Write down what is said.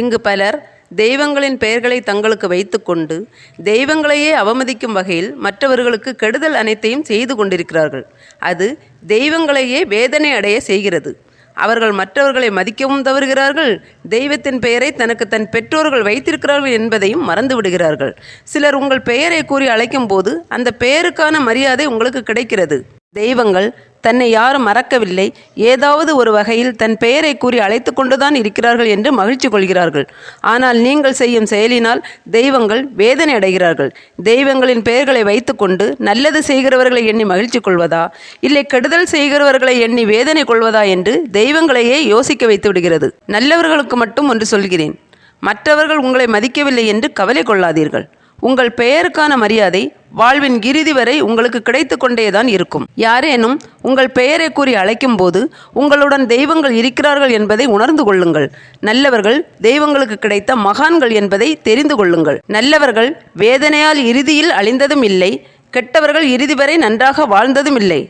இங்கு பலர் தெய்வங்களின் பெயர்களை தங்களுக்கு வைத்துக்கொண்டு தெய்வங்களையே அவமதிக்கும் வகையில் மற்றவர்களுக்கு கெடுதல் அனைத்தையும் செய்து கொண்டிருக்கிறார்கள். அது தெய்வங்களையே வேதனை அடைய செய்கிறது. அவர்கள் மற்றவர்களை மதிக்கவும் தவறுகிறார்கள். தெய்வத்தின் பெயரை தனக்கு தன் பெற்றோர்கள் வைத்திருக்கிறார்கள் என்பதையும் மறந்து விடுகிறார்கள். சிலர் உங்கள் பெயரை கூறி அழைக்கும் போது அந்த பெயருக்கான மரியாதை உங்களுக்கு கிடைக்கிறது. தெய்வங்கள் தன்னை யாரும் மறக்கவில்லை. ஏதாவது ஒரு வகையில் தன் பெயரை கூறி அழைத்து கொண்டுதான் இருக்கிறார்கள் என்று மகிழ்ச்சி கொள்கிறார்கள். ஆனால் நீங்கள் செய்யும் செயலினால் தெய்வங்கள் வேதனை அடைகிறார்கள். தெய்வங்களின் பெயர்களை வைத்துக்கொண்டு நல்லது செய்கிறவர்களை எண்ணி மகிழ்ச்சி கொள்வதா? இல்லை கெடுதல் செய்கிறவர்களை எண்ணி வேதனை கொள்வதா என்று தெய்வங்களையே யோசிக்க வைத்து விடுகிறது. நல்லவர்களுக்கு மட்டும் ஒன்று சொல்கிறேன். மற்றவர்கள் உங்களை மதிக்கவில்லை என்று கவலை கொள்ளாதீர்கள். உங்கள் பெயருக்கான மரியாதை வாழ்வின் இறுதி வரை உங்களுக்கு கிடைத்து கொண்டேதான் இருக்கும். யாரேனும் உங்கள் பெயரை கூறி அழைக்கும் போது உங்களுடன் தெய்வங்கள் இருக்கிறார்கள் என்பதை உணர்ந்து கொள்ளுங்கள். நல்லவர்கள் தெய்வங்களுக்கு கிடைத்த மகான்கள் என்பதை தெரிந்து கொள்ளுங்கள். நல்லவர்கள் வேதனையால் இறுதியில் அழிந்ததும் இல்லை. கெட்டவர்கள் இறுதி வரை நன்றாக வாழ்ந்ததும் இல்லை.